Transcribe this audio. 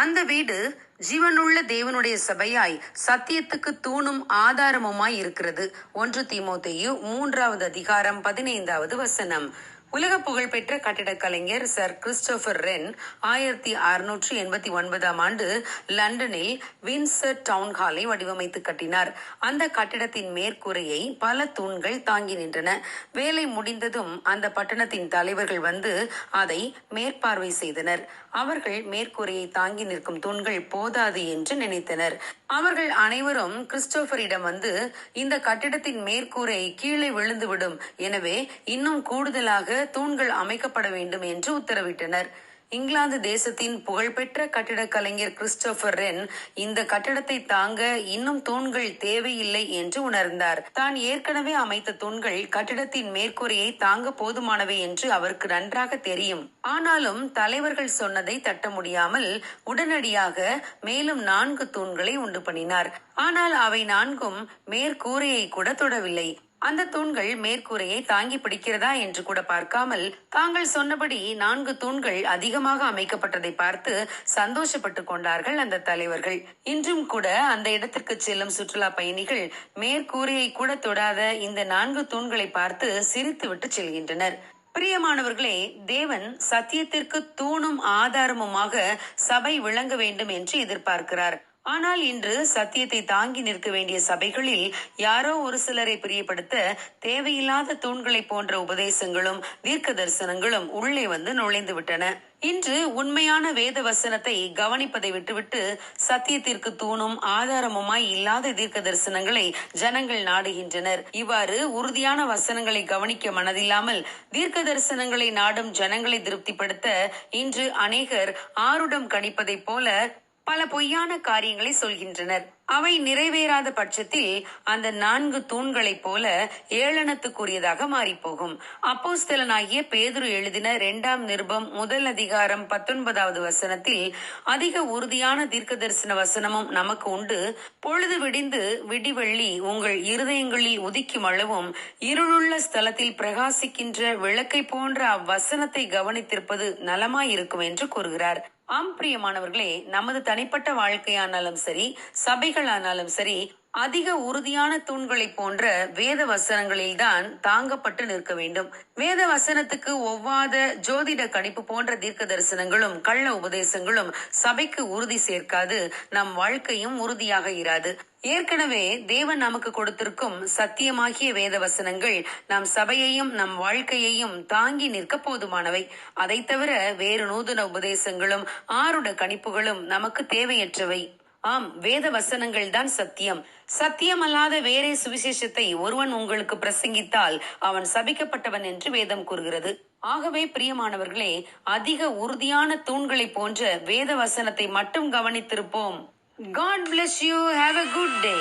அந்த வீடு ஜீவனுள்ள தேவனுடைய சபையாய் சத்தியத்துக்கு தூணும் ஆதாரமுமாய் இருக்கிறது. ஒன்று தீமோத்தேயு மூன்றாவது அதிகாரம் பதினைந்தாவது வசனம். உலக புகழ்பெற்ற கட்டிடக் கலைஞர் சர் கிறிஸ்டோபர் ரென் ஆயிரத்தி அறுநூற்று எண்பத்தி ஒன்பதாம் ஆண்டு லண்டனில் வின்சர் டவுன் ஹாலை வடிவமைத்து கட்டினார். அந்த கட்டிடத்தின் மேற்கூரையை பல தூண்கள் தாங்கி நின்றன. வேலை முடிந்ததும் அந்த பட்டணத்தின் தலைவர்கள் வந்து அதை மேற்பார்வை செய்தனர். அவர்கள் மேற்கூரையை தாங்கி நிற்கும் தூண்கள் போதாது என்று நினைத்தனர். அவர்கள் அனைவரும் கிறிஸ்டோபரிடம் வந்து இந்த கட்டிடத்தின் மேற்கூரை கீழே விழுந்துவிடும். எனவே இன்னும் கூடுதலாக தூண்கள் அமைக்கப்பட வேண்டும் என்று உத்தரவிட்டனர். இங்கிலாந்து தேசத்தின் புகழ்பெற்ற கட்டிடக் கலைஞர் கிறிஸ்டோபர் ரென் இந்த கட்டடத்தை தாங்க இன்னும் தூண்கள் தேவையில்லை என்று உணர்ந்தார். தான் ஏற்கனவே அமைத்த தூண்கள் கட்டிடத்தின் மேற்கூரையை தாங்க போதுமானவை என்று அவருக்கு நன்றாக தெரியும். ஆனாலும் தலைவர்கள் சொன்னதை தட்ட முடியாமல் உடனடியாக மேலும் நான்கு தூண்களை உண்டு பண்ணினார். ஆனால் அவை நான்கும் மேற்கூரையை கூட தொடவில்லை. அந்த தூண்கள் மேற்கூரையை தாங்கி பிடிக்கிறதா என்று கூட பார்க்காமல் தாங்கள் சொன்னபடி நான்கு தூண்கள் அதிகமாக அமைக்கப்பட்டதை பார்த்து சந்தோஷப்பட்டு கொண்டார்கள் அந்த தலைவர்கள். இன்றும் கூட அந்த இடத்திற்கு செல்லும் சுற்றுலா பயணிகள் மேற்கூரையை கூட தொடாத இந்த நான்கு தூண்களை பார்த்து சிரித்துவிட்டு செல்கின்றனர். பிரியமானவர்களே தேவன் சத்தியத்திற்கு தூணும் ஆதாரமுமாக சபை விளங்க வேண்டும் என்று எதிர்பார்க்கிறார். ஆனால் இன்று சத்தியத்தை தாங்கி நிற்க வேண்டிய சபைகளில் யாரோ ஒரு சிலரை பிரியப்படுத்த தேவையில்லாத தூண்களை போன்ற உபதேசங்களும் தீர்க்க தரிசனங்களும் உள்ளே வந்து நுழைந்து விட்டன. இன்று உண்மையான வேத வசனத்தை கவனிப்பதை விட்டுவிட்டு சத்தியத்திற்கு தூணும் ஆதாரமுமாய் இல்லாத தீர்க்க தரிசனங்களை ஜனங்கள் நாடுகின்றனர். இவ்வாறு உறுதியான வசனங்களை கவனிக்க மனதில்லாமல் தீர்க்க தரிசனங்களை நாடும் ஜனங்களை திருப்திப்படுத்த இன்று அநேகர் ஆருடம் கணிப்பதைப் போல பல பொய்யான காரியங்களை சொல்கின்றனர். அவை நிறைவேறாத பட்சத்தில் அந்த நான்கு தூண்களைப் போல ஏளனத்துக்குரியதாக மாறிப்போகும். அப்போஸ்தலனாகிய பேதுரு எழுதின இரண்டாம் நிருபம் முதல் அதிகாரம் பத்தொன்பதாவது வசனத்தில் அதிக உறுதியான தீர்க்க தரிசன வசனமும் நமக்கு உண்டு. பொழுது விடிந்து விடிவெள்ளி உங்கள் இருதயங்களில் உதிக்கும் அளவும் இருளுள்ள ஸ்தலத்தில் பிரகாசிக்கின்ற விளக்கை போன்ற அவ்வசனத்தை கவனித்திருப்பது நலமாயிருக்கும் என்று கூறுகிறார். ஆம் பிரியமானவர்களே நமது தனிப்பட்ட வாழ்க்கையானாலும் சரி சபைகளானாலும் சரி அதிக உறுதியான தூண்களைப் போன்ற வேத வசனங்களில்தான் தாங்கப்பட்டு நிற்க வேண்டும். வேத வசனத்துக்கு ஒவ்வாத ஜோதிட கணிப்பு போன்ற தீர்க்க தரிசனங்களும் கள்ள உபதேசங்களும் சபைக்கு உறுதி சேர்க்காது. நம் வாழ்க்கையும் உறுதியாக இராது. ஏற்கனவே தேவன் நமக்கு கொடுத்திருக்கும் சத்தியமாகிய வேத வசனங்கள் நம் சபையையும் நம் வாழ்க்கையையும் தாங்கி நிற்க போதுமானவை. அதை தவிர வேறு நூதன உபதேசங்களும் ஆருட கணிப்புகளும் நமக்கு தேவையற்றவை. ஆம் வேத வசனங்கள் தான் சத்தியம். சத்தியம் அல்லாத வேறே சுவிசேஷத்தை ஒருவன் உங்களுக்கு பிரசங்கித்தால் அவன் சபிக்கப்பட்டவன் என்று வேதம் கூறுகிறது. ஆகவே பிரியமானவர்களே அதிக உறுதியான தூண்களை போன்ற வேத வசனத்தை மட்டும் கவனித்திருப்போம். God bless you have a good day